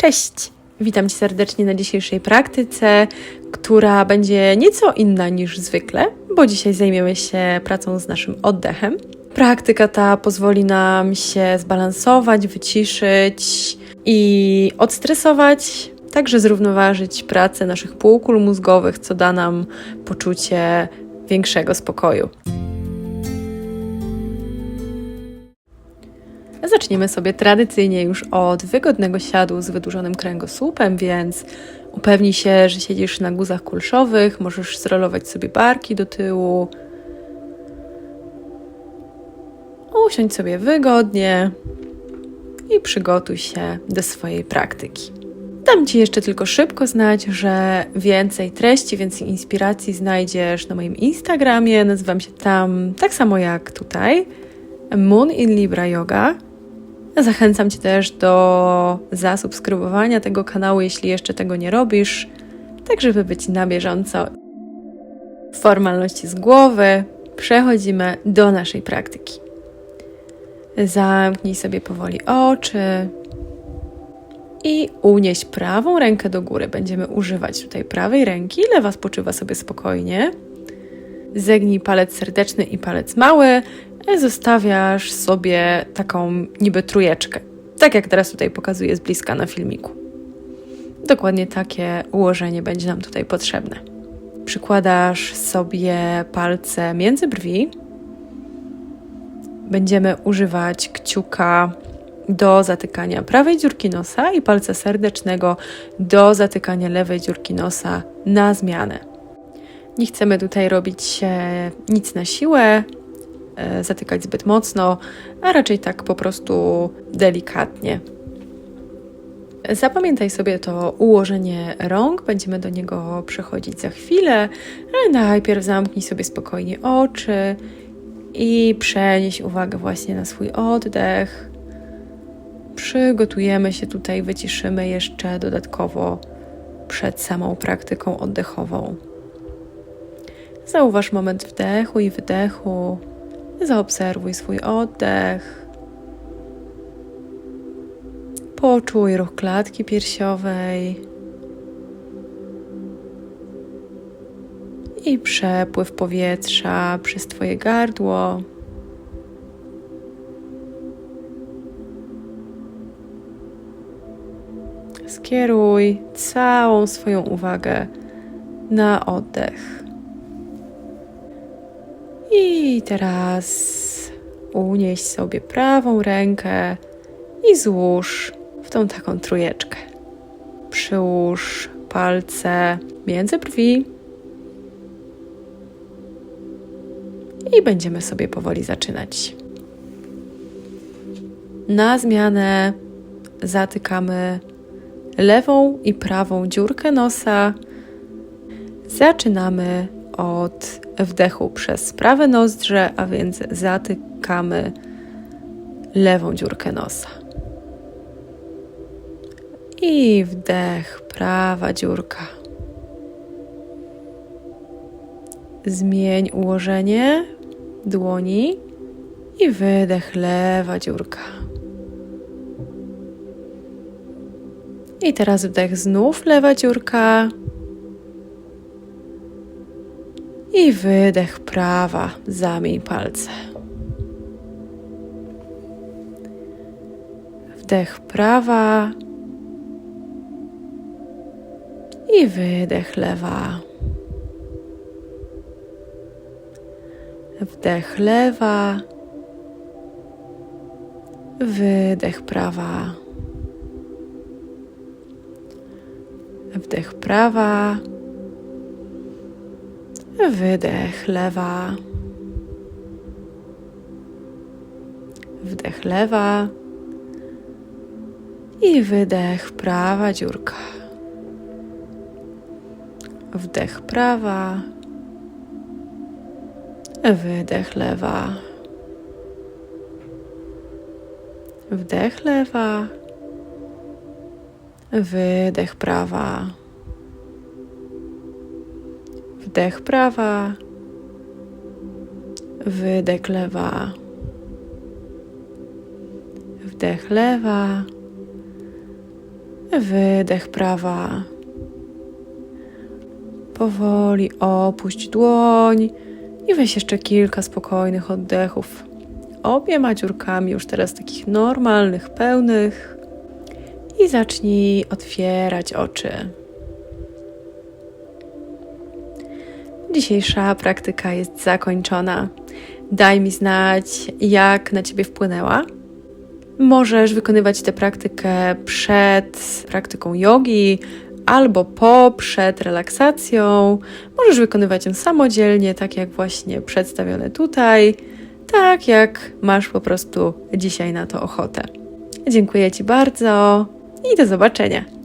Cześć! Witam Cię serdecznie na dzisiejszej praktyce, która będzie nieco inna niż zwykle, bo dzisiaj zajmiemy się pracą z naszym oddechem. Praktyka ta pozwoli nam się zbalansować, wyciszyć i odstresować, także zrównoważyć pracę naszych półkul mózgowych, co da nam poczucie większego spokoju. Zaczniemy sobie tradycyjnie już od wygodnego siadu z wydłużonym kręgosłupem, więc upewnij się, że siedzisz na guzach kulszowych, możesz zrolować sobie barki do tyłu. Usiądź sobie wygodnie i przygotuj się do swojej praktyki. Dam Ci jeszcze tylko szybko znać, że więcej treści, więcej inspiracji znajdziesz na moim Instagramie. Nazywam się tam tak samo jak tutaj. Moon in Libra Yoga. Zachęcam Cię też do zasubskrybowania tego kanału, jeśli jeszcze tego nie robisz, tak żeby być na bieżąco. Formalności z głowy, przechodzimy do naszej praktyki. Zamknij sobie powoli oczy i unieś prawą rękę do góry. Będziemy używać tutaj prawej ręki, lewa spoczywa sobie spokojnie. Zegnij palec serdeczny i palec mały, zostawiasz sobie taką niby trójeczkę. Tak jak teraz tutaj pokazuję z bliska na filmiku. Dokładnie takie ułożenie będzie nam tutaj potrzebne. Przykładasz sobie palce między brwi. Będziemy używać kciuka do zatykania prawej dziurki nosa i palca serdecznego do zatykania lewej dziurki nosa na zmianę. Nie chcemy tutaj robić nic na siłę, zatykać zbyt mocno, a raczej tak po prostu delikatnie. Zapamiętaj sobie to ułożenie rąk, będziemy do niego przechodzić za chwilę, ale najpierw zamknij sobie spokojnie oczy i przenieś uwagę właśnie na swój oddech. Przygotujemy się tutaj, wyciszymy jeszcze dodatkowo przed samą praktyką oddechową. Zauważ moment wdechu i wydechu. Zaobserwuj swój oddech. Poczuj ruch klatki piersiowej i przepływ powietrza przez Twoje gardło. Skieruj całą swoją uwagę na oddech. I teraz unieś sobie prawą rękę i złóż w tą taką trójeczkę. Przyłóż palce między brwi i będziemy sobie powoli zaczynać. Na zmianę zatykamy lewą i prawą dziurkę nosa. Zaczynamy od wdechu przez prawe nozdrze, a więc zatykamy lewą dziurkę nosa. I wdech, prawa dziurka. Zmień ułożenie dłoni i wydech, lewa dziurka. I teraz wdech znów lewa dziurka i wydech prawa, zamień palce. Wdech prawa i wydech lewa. Wdech lewa, wydech prawa. Wdech prawa Wydech lewa. Wdech lewa. I wydech prawa dziurka. Wdech prawa. Wydech lewa. Wdech lewa. Wydech prawa. Wdech prawa, wydech lewa, wdech lewa, Wydech prawa. Powoli opuść dłoń i weź jeszcze kilka spokojnych oddechów. Obiema dziurkami, już teraz takich normalnych, pełnych. I zacznij otwierać oczy. Dzisiejsza praktyka jest zakończona. Daj mi znać, jak na ciebie wpłynęła. Możesz wykonywać tę praktykę przed praktyką jogi albo po, przed relaksacją. Możesz wykonywać ją samodzielnie, tak jak właśnie przedstawione tutaj, tak jak masz po prostu dzisiaj na to ochotę. Dziękuję Ci bardzo i do zobaczenia.